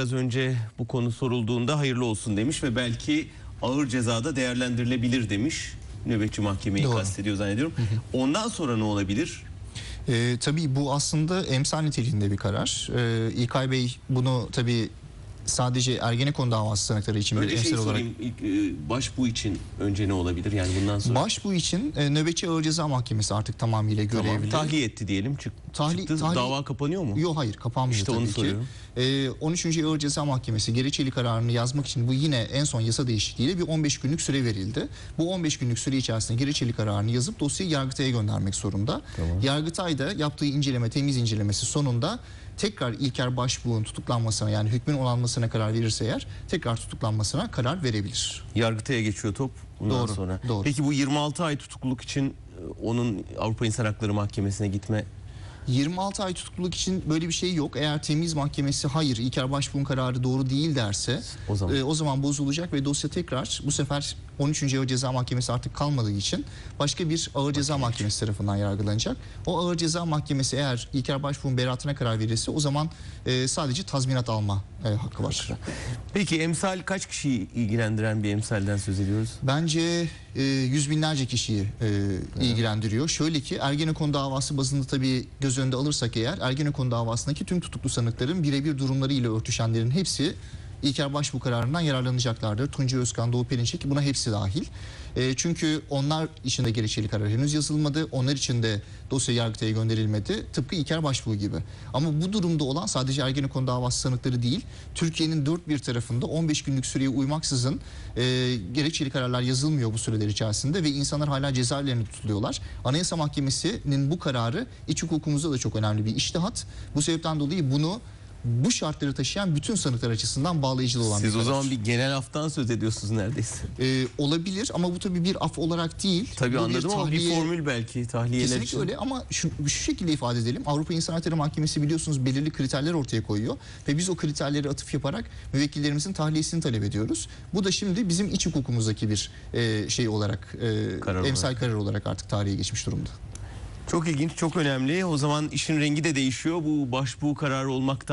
Biraz önce bu konu sorulduğunda hayırlı olsun demiş ve belki ağır cezada değerlendirilebilir demiş. Nöbetçi mahkemeyi Doğru. kastediyor zannediyorum. Ondan sonra ne olabilir? Ee, tabii bu aslında emsal niteliğinde bir karar. Ee, İlkay Bey bunu tabii sadece Ergenekon davası sanıkları için bir Önce şey olarak ilk, e, Başbu için önce ne olabilir? Yani bundan sonra Başbu için e, nöbetçi ağır ceza mahkemesi artık tamamıyla tamam, görevli. tahliye etti diyelim. Çık, Tahli- çıktı. tahli- Dava kapanıyor mu? Yok hayır kapanmıyor İşte onu tabii ki. soruyorum. Ee, 13. Ağır Ceza Mahkemesi gereçeli kararını yazmak için bu yine en son yasa değişikliğiyle bir 15 günlük süre verildi. Bu 15 günlük süre içerisinde gereçeli kararını yazıp dosyayı Yargıtay'a göndermek zorunda. Yargıtay da yaptığı inceleme, temiz incelemesi sonunda tekrar İlker Başbuğ'un tutuklanmasına yani hükmün onanmasına karar verirse eğer tekrar tutuklanmasına karar verebilir. Yargıtay'a geçiyor top bundan Doğru, sonra. doğru. Peki bu 26 ay tutukluluk için e, onun Avrupa İnsan Hakları Mahkemesi'ne gitme 26 ay tutukluluk için böyle bir şey yok. Eğer temiz mahkemesi hayır İlker Başbuğ'un kararı doğru değil derse O zaman. e, o zaman bozulacak ve dosya tekrar bu sefer 13. Ağır Ceza Mahkemesi artık kalmadığı için başka bir Ağır Ceza Mahkemesi tarafından yargılanacak. O Ağır Ceza Mahkemesi eğer İlker Başbuğ'un beraatine karar verirse o zaman e, sadece tazminat alma e, hakkı var. Peki emsal kaç kişiyi ilgilendiren bir emsalden söz ediyoruz? Bence e, yüz binlerce kişiyi e, ilgilendiriyor. Şöyle ki Ergenekon davası bazında tabii göz önünde alırsak eğer Ergenekon davasındaki tüm tutuklu sanıkların birebir durumları ile örtüşenlerin hepsi İlker Başbuğ kararından yararlanacaklardır. Tuncay Özkan, Doğu Perinçek buna hepsi dahil. E, çünkü onlar için de gerekçeli karar henüz yazılmadı. Onlar için de dosya Yargıtay'a gönderilmedi. Tıpkı İlker Başbuğ gibi. Ama bu durumda olan sadece Ergenekon davası sanıkları değil, Türkiye'nin dört bir tarafında 15 günlük süreye uymaksızın e, gerekçeli kararlar yazılmıyor bu süreler içerisinde ve insanlar hala cezaevlerinde tutuluyorlar. Anayasa Mahkemesi'nin bu kararı iç hukukumuzda da çok önemli bir iştihat. Bu sebepten dolayı bunu bu şartları taşıyan bütün sanıklar açısından bağlayıcı olan Siz bir o karar. zaman bir genel aftan söz ediyorsunuz neredeyse. Ee, olabilir ama bu tabii bir af olarak değil. Tabii Bu anladım ama bir tahliye- formül belki tahliyeler Kesinlikle için. öyle ama şu, şu şekilde ifade edelim. Avrupa İnsan Hakları Mahkemesi biliyorsunuz belirli kriterler ortaya koyuyor. Ve biz o kriterleri atıf yaparak müvekkillerimizin tahliyesini talep ediyoruz. Bu da şimdi bizim iç hukukumuzdaki bir e, şey olarak, e, Karar emsal karar olarak artık tarihe geçmiş durumda. Çok ilginç, çok önemli. O zaman işin rengi de değişiyor. Bu başbuğ kararı olmaktan